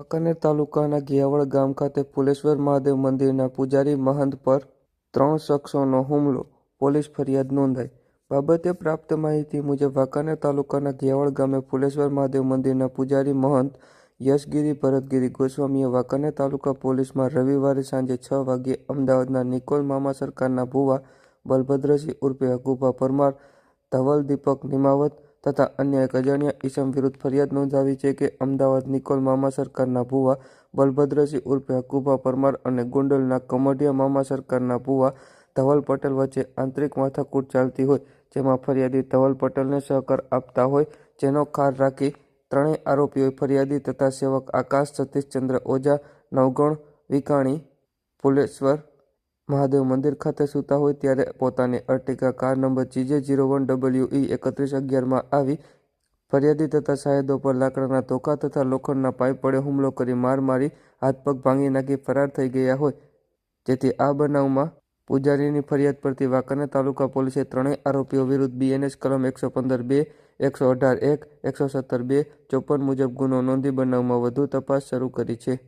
વાંકાનેર તાલુકાના ઘિયાવળ ગામ ખાતે ફુલેશ્વર મહાદેવ મંદિરના પૂજારી મહંત પર ત્રણ શખ્સોનો હુમલો, પોલીસ ફરિયાદ નોંધાઈ. બાબતે પ્રાપ્ત માહિતી મુજબ વાંકાનેર તાલુકાના ઘિયાવળ ગામે ફુલેશ્વર મહાદેવ મંદિરના પૂજારી મહંત યશગીરી ભરતગીરી ગોસ્વામીએ વાંકાનેર તાલુકા પોલીસમાં રવિવારે સાંજે છ વાગ્યે અમદાવાદના નિકોલ મામા સરકારના ભુવા બલભદ્રસિંહ ઉર્ફે હકુભા પરમાર, ધવલ દીપક નિમાવત તથા અન્ય એક અજાણ્યા ઈસમ વિરુદ્ધ ફરિયાદ નોંધાવી છે કે અમદાવાદ નિકોલ મામા સરકારના ભુવા, બલભદ્રસિંહ ઉર્ફે હકુભા પરમાર અને ગોંડલના કમઢિયા મામા સરકારના ભુવા ધવલ પટેલ વચ્ચે આંતરિક માથાકૂટ ચાલતી હોય, જેમાં ફરિયાદી ધવલ પટેલને સહકાર આપતા હોય, જેનો ખાર રાખી ત્રણેય આરોપીઓએ ફરિયાદી તથા સેવક આકાશ સતીશચંદ્ર ઓઝા, નવગણ વિકાણી, ફુલેશ્વર મહાદેવ મંદિર ખાતે સૂતા હોય ત્યારે પોતાની Ertiga car number GJ zero one W E એકત્રીસ અગિયારમાં આવી ફરિયાદી તથા સાહેદો પર લાકડાના ધોકા તથા લોખંડના પાઇપ વડે હુમલો કરી માર મારી, હાથ પગ ભાંગી નાખી ફરાર થઈ ગયા હોય. જેથી આ બનાવમાં પૂજારીની ફરિયાદ પરથી વાંકાનેર તાલુકા પોલીસે ત્રણેય આરોપીઓ વિરુદ્ધ બીએનએસ કલમ એકસો પંદર બે, એકસો અઢાર એક, એકસો સત્તર બે ચોપન મુજબ ગુનો નોંધી બનાવમાં વધુ તપાસ શરૂ કરી છે.